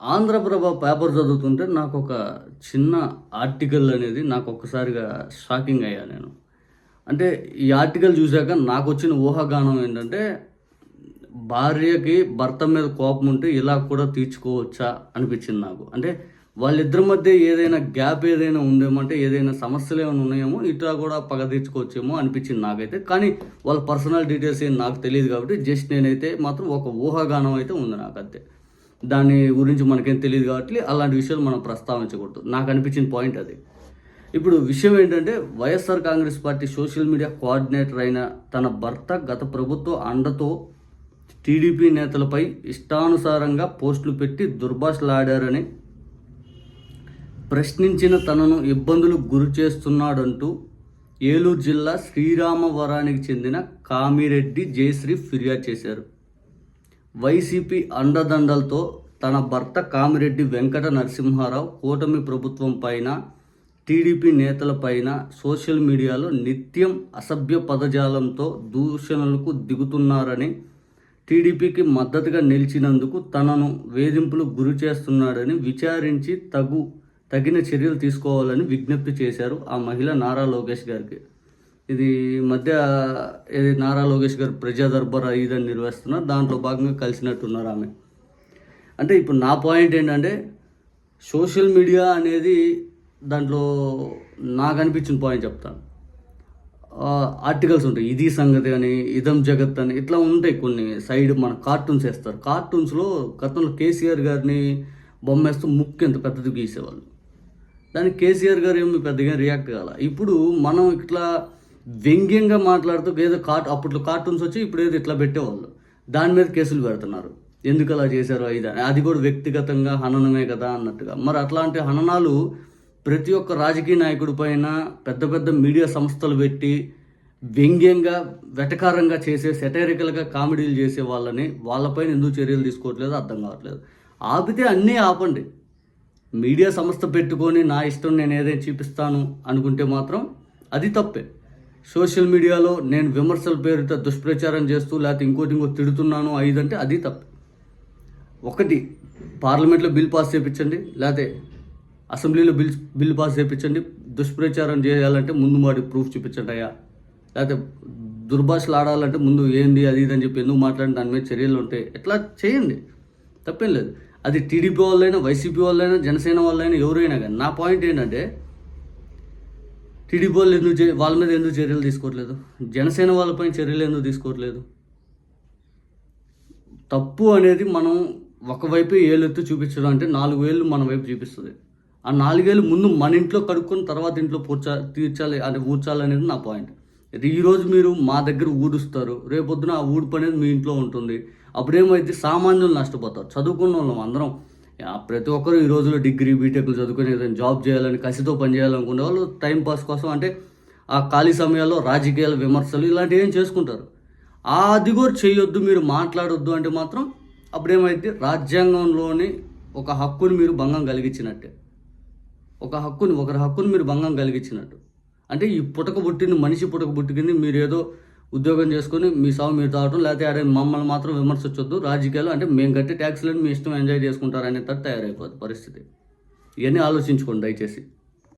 Andhraprabha paper చదువుతుంటే నాకు ఒక చిన్న ఆర్టికల్ అనేది నాకు ఒక్కసారిగా షాకింగ్ అయ్యా నేను. అంటే ఈ ఆర్టికల్ చూశాక నాకు వచ్చిన ఊహాగానం ఏంటంటే భార్యకి భర్త మీద కోపం ఉంటే ఇలా కూడా తీర్చుకోవచ్చా అనిపించింది నాకు. అంటే వాళ్ళిద్దరి మధ్య ఏదైనా గ్యాప్ ఏదైనా ఉందేమంటే ఏదైనా సమస్యలు ఏమైనా ఉన్నాయేమో ఇట్లా కూడా పగ తీర్చుకోవచ్చేమో అనిపించింది నాకైతే. కానీ వాళ్ళ పర్సనల్ డీటెయిల్స్ ఏం నాకు తెలియదు కాబట్టి జస్ట్ నేనైతే మాత్రం ఒక ఊహాగానం అయితే ఉంది నాకు అంతే దాని గురించి మనకేం తెలియదు కాబట్టి అలాంటి విషయాలు మనం ప్రస్తావించకూడదు. నాకు అనిపించిన పాయింట్ అది. ఇప్పుడు విషయం ఏంటంటే YSR Congress party social media coordinator అయిన తన భర్త గత ప్రభుత్వ అండతో టీడీపీ నేతలపై ఇష్టానుసారంగా పోస్టులు పెట్టి దుర్భాషలాడారని ప్రశ్నించిన తనను ఇబ్బందులు గురి చేస్తున్నాడంటూ ఏలూరు జిల్లా శ్రీరామవరానికి చెందిన కామిరెడ్డి జయశ్రీ ఫిర్యాదు చేశారు. వైసీపీ అండదండలతో తన భర్త కామిరెడ్డి వెంకట నరసింహారావు కూటమి ప్రభుత్వం పైన టీడీపీ నేతలపైన సోషల్ మీడియాలో నిత్యం అసభ్య పదజాలంతో దూషణలకు దిగుతున్నారని టీడీపీకి మద్దతుగా నిలిచినందుకు తనను వేధింపులు గురి చేస్తున్నాడని విచారించి తగు తగిన చర్యలు తీసుకోవాలని విజ్ఞప్తి చేశారు ఆ మహిళ నారా లోకేష్ గారికి. ఇది మధ్య ఇది నారా లోకేష్ గారు ప్రజా దర్బార్ ఇదని నిర్వహిస్తున్నారు. దాంట్లో భాగంగా కలిసినట్టున్నారు ఆమె. అంటే ఇప్పుడు నా పాయింట్ ఏంటంటే సోషల్ మీడియా అనేది దాంట్లో నాకు అనిపించిన పాయింట్ చెప్తాను. ఆర్టికల్స్ ఉంటాయి. ఇది సంగతి అని ఇదం జగత్ అని ఇట్లా ఉంటాయి కొన్ని సైడ్ మన కార్టూన్స్ వేస్తారు. కార్టూన్స్లో గతంలో కేసీఆర్ గారిని బొమ్మేస్తూ ముక్కు ఎంత పెద్దది గీసేవాళ్ళు. దానికి కేసీఆర్ గారు ఏమి పెద్దగా రియాక్ట్ కాల. ఇప్పుడు మనం ఇట్లా వ్యంగ్యంగా మాట్లాడుతూ ఏదో కార్ట్ అప్పట్లో కార్టూన్స్ వచ్చి ఇప్పుడు ఏదో ఇట్లా పెట్టేవాళ్ళు. దాని మీద కేసులు పెడుతున్నారు. ఎందుకు అలా చేశారు ఇది అది కూడా వ్యక్తిగతంగా హననమే కదా అన్నట్టుగా. మరి అట్లాంటి హననాలు ప్రతి ఒక్క రాజకీయ నాయకుడి పైన పెద్ద పెద్ద మీడియా సంస్థలు పెట్టి వ్యంగ్యంగా వెటకారంగా చేసే సెటైరికల్గా కామెడీలు చేసే వాళ్ళని వాళ్ళపైన ఎందుకు చర్యలు తీసుకోవట్లేదు అర్థం కావట్లేదు. ఆపితే అన్నీ ఆపండి. మీడియా సంస్థ పెట్టుకొని నా ఇష్టం నేను ఏదైనా చూపిస్తాను అనుకుంటే మాత్రం అది తప్పే. సోషల్ మీడియాలో నేను విమర్శల పేరుతో దుష్ప్రచారం చేస్తూ లేకపోతే ఇంకోటి ఇంకో తిడుతున్నాను ఐదంటే అది తప్పు. ఒకటి పార్లమెంట్లో బిల్ పాస్ చేయించండి లేకపోతే అసెంబ్లీలో బిల్ బిల్ పాస్ చేయించండి దుష్ప్రచారం చేయాలంటే ముందు వాడి ప్రూఫ్ చూపించండి అయ్యా. లేకపోతే దుర్భాషలు ఆడాలంటే ముందు ఏంది అది ఇది అని చెప్పి ఎందుకు మాట్లాడిన దాని మీద చర్యలు ఉంటాయి ఎట్లా చేయండి? తప్పేం లేదు. అది టీడీపీ వాళ్ళైనా వైసీపీ వాళ్ళైనా జనసేన వాళ్ళైనా ఎవరైనా కానీ. నా పాయింట్ ఏంటంటే టీడీపీ వాళ్ళు ఎందుకు వాళ్ళ మీద ఎందుకు చర్యలు తీసుకోవట్లేదు? జనసేన వాళ్ళపైన చర్యలు ఎందుకు తీసుకోవట్లేదు? తప్పు అనేది మనం ఒకవైపు ఏళ్ళెత్తు చూపించడం అంటే నాలుగు వేలు మన వైపు చూపిస్తుంది. ఆ నాలుగేళ్ళు ముందు మన ఇంట్లో కడుక్కొని తర్వాత ఇంట్లో పూర్చా తీర్చాలి అది ఊడ్చాలనేది నా పాయింట్. ఇది ఈరోజు మీరు మా దగ్గర ఊడుస్తారు రేపొద్దున ఆ ఊడుపు అనేది మీ ఇంట్లో ఉంటుంది. అప్పుడేమైతే సామాన్యులు నష్టపోతారు. చదువుకున్న వాళ్ళం అందరం. ప్రతి ఒక్కరు ఈ రోజులో డిగ్రీ బీటెక్లు చదువుకొని ఏదైనా జాబ్ చేయాలని కసితో పని చేయాలనుకునే వాళ్ళు టైంపాస్ కోసం అంటే ఆ ఖాళీ సమయాల్లో రాజకీయాల విమర్శలు ఇలాంటివి ఏం చేసుకుంటారు. ఆ అది కూడా చేయొద్దు మీరు మాట్లాడొద్దు అంటే మాత్రం అప్పుడేమైతే రాజ్యాంగంలోని ఒక హక్కుని మీరు భంగం కలిగించినట్టే. ఒక హక్కుని ఒకరి హక్కుని మీరు భంగం కలిగించినట్టు. అంటే ఈ పుటక పుట్టిన మనిషి పుటక పుట్టుకింది మీరు ఏదో ఉద్యోగం చేసుకొని మీ సాగు మీరు తాగటం లేకపోతే అరే మమ్మల్ని మాత్రం విమర్శించొద్దు. రాజకీయాలు అంటే మేము కట్టే ట్యాక్స్లను మీ ఇష్టం ఎంజాయ్ చేసుకుంటారు తట్టు తయారైపోతుంది పరిస్థితి. ఇవన్నీ ఆలోచించుకోండి దయచేసి.